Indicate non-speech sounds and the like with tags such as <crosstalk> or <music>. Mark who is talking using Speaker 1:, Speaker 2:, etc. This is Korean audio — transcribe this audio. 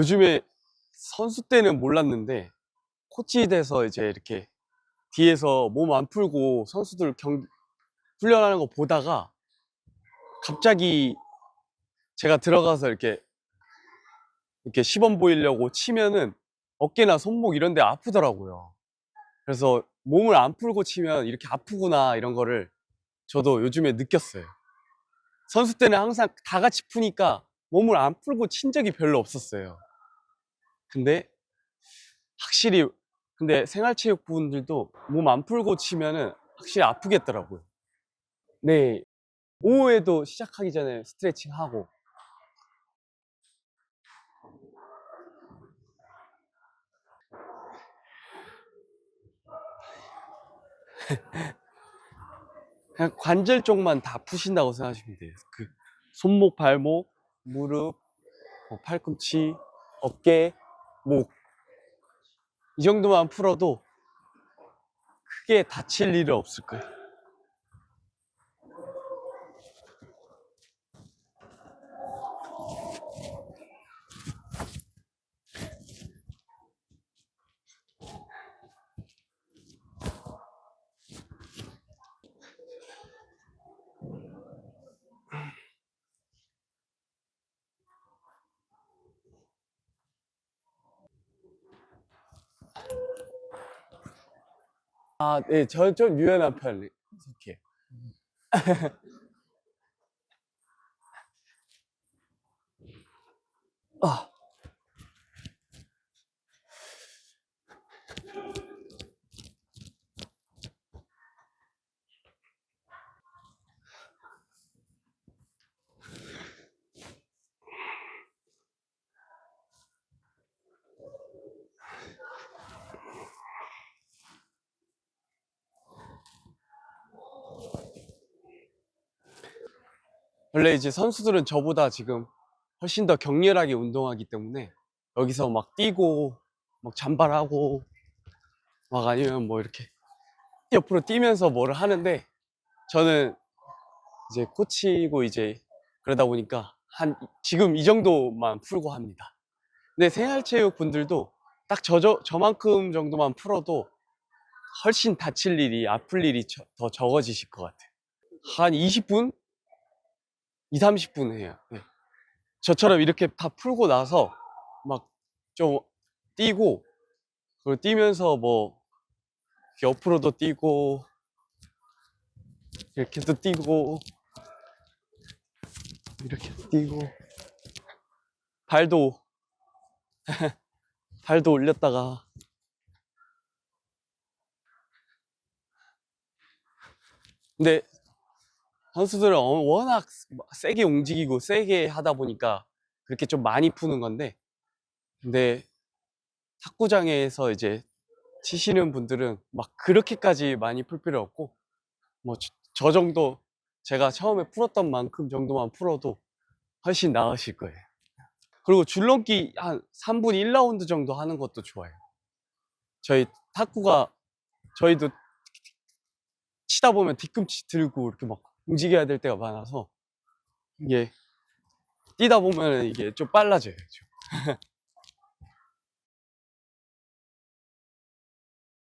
Speaker 1: 요즘에 선수 때는 몰랐는데 코치 돼서 이제 이렇게 뒤에서 몸 안 풀고 선수들 경 훈련하는 거 보다가 갑자기 제가 들어가서 이렇게 이렇게 시범 보이려고 치면은 어깨나 손목 이런 데 아프더라고요. 그래서 몸을 안 풀고 치면 이렇게 아프구나 이런 거를 저도 요즘에 느꼈어요. 선수 때는 항상 다 같이 푸니까 몸을 안 풀고 친 적이 별로 없었어요. 근데 확실히 근데 생활체육 분들도 몸 안 풀고 치면은 확실히 아프겠더라고요. 네. 오후에도 시작하기 전에 스트레칭 하고 그냥 관절 쪽만 다 푸신다고 생각하시면 돼요. 그 손목, 발목, 무릎, 뭐 팔꿈치, 어깨, 목. 이 정도만 풀어도 크게 다칠 일은 없을 거예요. 아, 네, 저 좀 유연한 편이 속해요. <laughs> 아. 원래 이제 선수들은 저보다 지금 훨씬 더 격렬하게 운동하기 때문에 여기서 막 뛰고 막 잔발하고 막 아니면 뭐 이렇게 옆으로 뛰면서 뭐를 하는데 저는 이제 코치고 이제 그러다 보니까 한 지금 이 정도만 풀고 합니다. 근데 생활체육 분들도 딱 저, 저, 저만큼 정도만 풀어도 훨씬 다칠 일이 아플 일이 저- 더 적어지실 것 같아요. 한 20분? 2, 30분 해요. 네. 저처럼 이렇게 다 풀고 나서 막 좀 뛰고 그리고 뛰면서 뭐 옆으로도 뛰고 이렇게도 뛰고 이렇게도 뛰고 발도 <laughs> 발도 올렸다가 근데 선수들은 어- 워낙 세게 움직이고 세게 하다 보니까 그렇게 좀 많이 푸는 건데 근데 탁구장에서 이제 치시는 분들은 막 그렇게까지 많이 풀 필요 없고 뭐 저 정도 제가 처음에 풀었던 만큼 정도만 풀어도 훨씬 나으실 거예요. 그리고 줄넘기 한 3분 1라운드 정도 하는 것도 좋아요. 저희 탁구가 저희도 치다 보면 뒤꿈치 들고 이렇게 막 움직여야 될 때가 많아서 이게 뛰다 보면 이게 좀 빨라져요. 좀. <laughs>